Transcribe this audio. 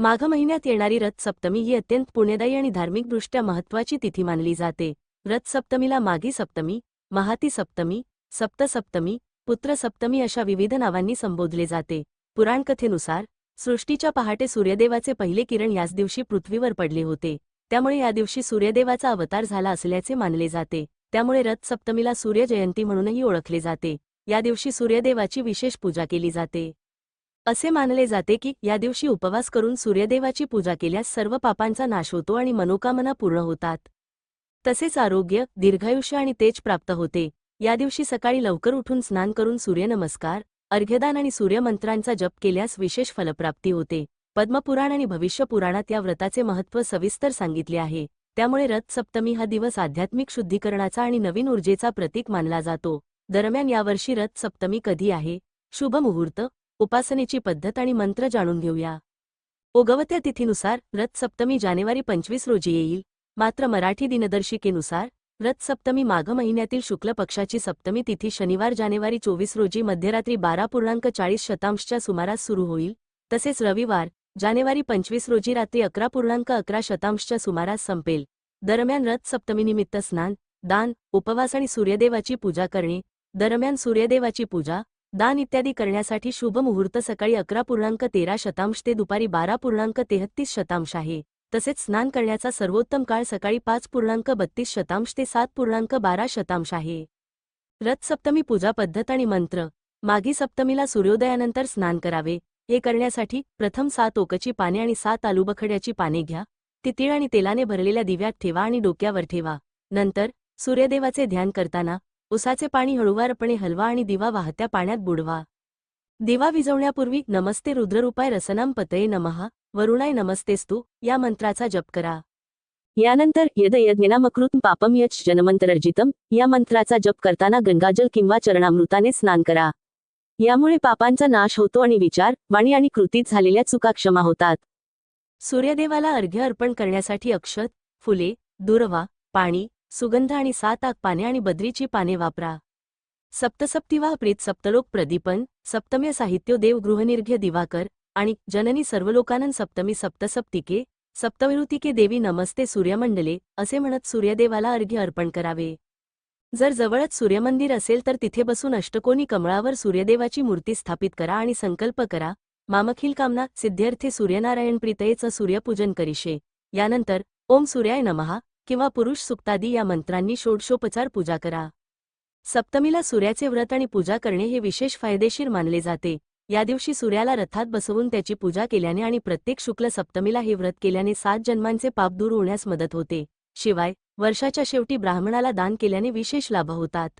माघ महिन्यात येणारी रथ सप्तमी ही अत्यंत पुण्यदायी आणि धार्मिकदृष्ट्या महत्त्वाची तिथी मानली जाते. रथ सप्तमीला माघी सप्तमी महाती सप्तमी सप्तसप्तमी पुत्रसप्तमी अशा विविध नावांनी संबोधले जाते. पुराणकथेनुसार सृष्टीच्या पहाटे सूर्यदेवाचे पहिले किरण याच दिवशी पृथ्वीवर पडले होते. त्यामुळे या दिवशी सूर्यदेवाचा अवतार झाला असल्याचे मानले जाते. त्यामुळे रथ सप्तमीला सूर्यजयंती म्हणूनही ओळखले जाते. या दिवशी सूर्यदेवाची विशेष पूजा केली जाते. असे मानले जाते की या दिवशी उपवास करून सूर्यदेवाची पूजा केल्यास सर्व पापांचा नाश होतो आणि मनोकामना पूर्ण होतात. तसेच आरोग्य दीर्घायुष्य आणि तेज प्राप्त होते. या दिवशी सकाळी लवकर उठून स्नान करून सूर्यनमस्कार अर्घ्यदान आणि सूर्यमंत्रांचा जप केल्यास विशेष फलप्राप्ती होते. पद्मपुराण आणि भविष्य पुराणात या व्रताचे महत्त्व सविस्तर सांगितले आहे. त्यामुळे रथ सप्तमी हा दिवस आध्यात्मिक शुद्धीकरणाचा आणि नवीन ऊर्जेचा प्रतीक मानला जातो. दरम्यान यावर्षी रथ सप्तमी कधी आहे? शुभ मुहूर्त उपासनेची पद्धत आणि मंत्र जाणून घेऊया. ओगवत्या तिथीनुसार रथ सप्तमी जानेवारी पंचवीस रोजी येईल. मात्र मराठी दिनदर्शिकेनुसार रथ सप्तमी माघ महिन्यातील शुक्ल पक्षाची सप्तमी तिथी शनिवार जानेवारी चोवीस रोजी मध्यरात्री बारा पूर्णांक चाळीस शतांशच्या सुमारास सुरू होईल. तसेच रविवार जानेवारी पंचवीस रोजी रात्री अकरा पूर्णांक अकरा शतांशच्या सुमारास संपेल. दरम्यान रथ सप्तमीनिमित्त स्नान दान उपवास आणि सूर्यदेवाची पूजा करणे. दरम्यान सूर्यदेवाची पूजा दान इत्यादी करण्यासाठी शुभ मुहूर्त सकाळी अकरा पूर्णांक तेरा शतांश ते दुपारी बारा पूर्णांक तेहत्तीस शतांश आहे. तसेच स्नान करण्याचा सर्वोत्तम काळ सकाळी पाच पूर्णांक बत्तीस शतांश ते सात पूर्णांक बारा शतांश आहे. रथ सप्तमी पूजा पद्धत आणि मंत्र. मागी सप्तमीला सूर्योदयानंतर स्नान करावे. हे करण्यासाठी प्रथम सात ओकची पाने आणि सात आलूबखड्याची पाने घ्या. ती तीळ आणि तेलाने भरलेल्या दिव्यात ठेवा आणि डोक्यावर ठेवा. नंतर सूर्यदेवाचे ध्यान करताना उसाचे पाणी हळुवारपणे हलवा आणि दिवा वाहत्या पाण्यात बुडवा. दिवा विजवण्यापूर्वी नमस्ते रुद्ररूपाय रसनाम पतये नमः वरुणाय नमस्तेस्तु या मंत्राचा जप करा. यानंतर यदयज्ञनामकृत पापम यच जनमंतरर्जितम या मंत्राचा जप करताना गंगाजल किंवा चरणामृताने स्नान करा. यामुळे पापांचा नाश होतो आणि विचार वाणी आणि कृतीत झालेल्या चुका क्षमा होतात. सूर्यदेवाला अर्घ्य अर्पण करण्यासाठी अक्षत फुले दुर्वा पाणी सुगंध आणि सात आग पाने आणि बद्रीची पाने वापरा. सप्तसप्तिवाह प्रीत सप्तलोक प्रदीपन सप्तम्य साहित्य देव गृहनिर्घ्य दिवाकर आणि जननी सर्वलोकानन सप्तमी सप्तसप्तिके सप्तविरुतिके देवी नमस्ते सूर्यमंडले असे म्हणत सूर्यदेवाला अर्घ्य अर्पण करावे. जर जवळच सूर्यमंदिर असेल तर तिथे बसून अष्टकोनी कमळावर सूर्यदेवाची मूर्ती स्थापित करा आणि संकल्प करा मामखील कामना सिद्ध्यर्थे सूर्यनारायण प्रीतयेचं सूर्यपूजन करिशे. यानंतर ओम सूर्याय नमहा किंवा पुरुष सुक्तादी या मंत्रांनी षोडशोपचार पूजा करा. सप्तमीला सूर्याचे व्रत आणि पूजा करणे हे विशेष फायदेशीर मानले जाते. या दिवशी सूर्याला रथात बसवून त्याची पूजा केल्याने आणि प्रत्येक शुक्ल सप्तमीला हे व्रत केल्याने सात जन्मांचे पाप दूर होण्यास मदत होते. शिवाय वर्षाच्या शेवटी ब्राह्मणाला दान केल्याने विशेष लाभ होतात.